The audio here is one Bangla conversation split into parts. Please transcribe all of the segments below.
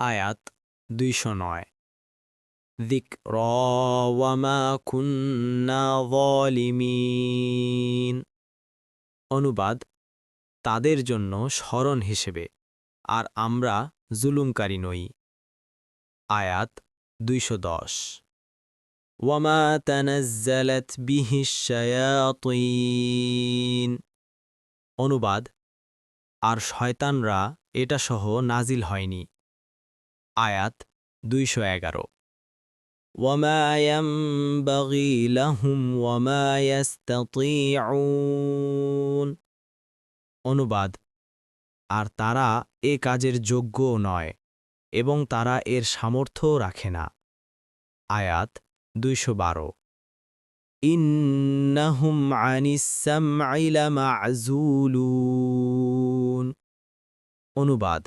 আয়াত দুইশো নয়। অনুবাদ, তাদের জন্য স্মরণ হিসেবে, আর আমরা জুলুমকারী নই। আয়াত দুইশো দশ। ওয়ামা তানাজ্জালাত বিহিসায়াতিন অনুবাদ, আর শয়তানরা এটা সহ নাজিল হয়নি। আয়াত দুইশো এগারো وما ينبغي لهم وما يستطيعون অনুবাদ আর তারা এ কাজের যোগ্যও নয় এবং তারা এর সামর্থ্যও রাখে না আয়াত দুইশো বারো ইন্নাহুম আনিসামঈ লামাযুলুন অনুবাদ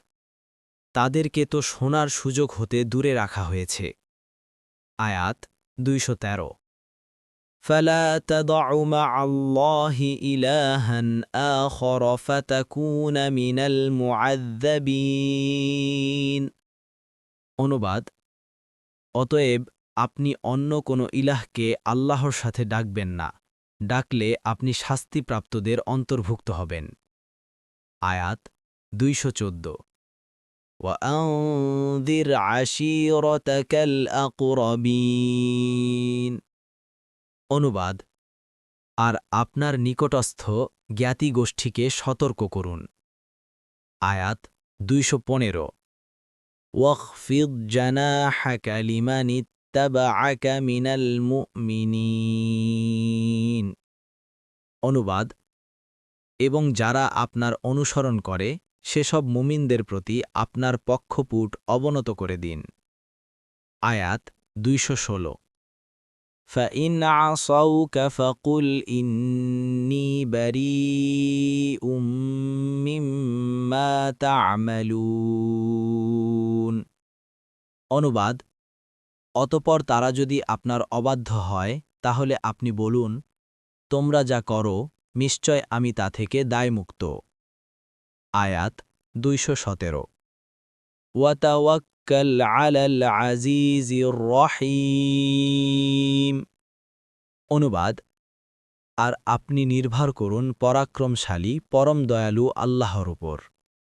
তাদেরকে তো শোনার সুযোগ হতে দূরে রাখা হয়েছে আয়াত দুইশো তেরো فلا تضع مع الله إلها آخر فتكون من المعذبين অনুবাদ অতএব আপনি অন্য কোনো ইলাহকে আল্লাহর সাথে ডাকবেন না ডাকলে আপনি শাস্তিপ্রাপ্তদের অন্তর্ভুক্ত হবেন আয়াত দুইশো চোদ্দ وأنذر عشيرتك الأقربين অনুবাদ আর আপনার নিকটস্থ জ্ঞাতি গোষ্ঠীকে সতর্ক করুন আয়াত দুইশো পনেরো واخفض جناحك لمن اتبعك من المؤمنين অনুবাদ এবং যারা আপনার অনুসরণ করে সেসব মুমিনদের প্রতি আপনার পক্ষপুট অবনত করে দিন আয়াত দুইশো ষোলো فإن عصوك فقل إني بريء مما تعملون অনুবাদ অতপর তারা যদি আপনার অবাধ্য হয় তাহলে আপনি বলুন তোমরা যা করো নিশ্চয় আমি তা থেকে দায়মুক্ত আয়াত দুইশো সতেরো। আজিজির অনুবাদ আর আপনি নির্ভর করুন পরাক্রমশালী পরম দয়ালু আল্লাহর উপর।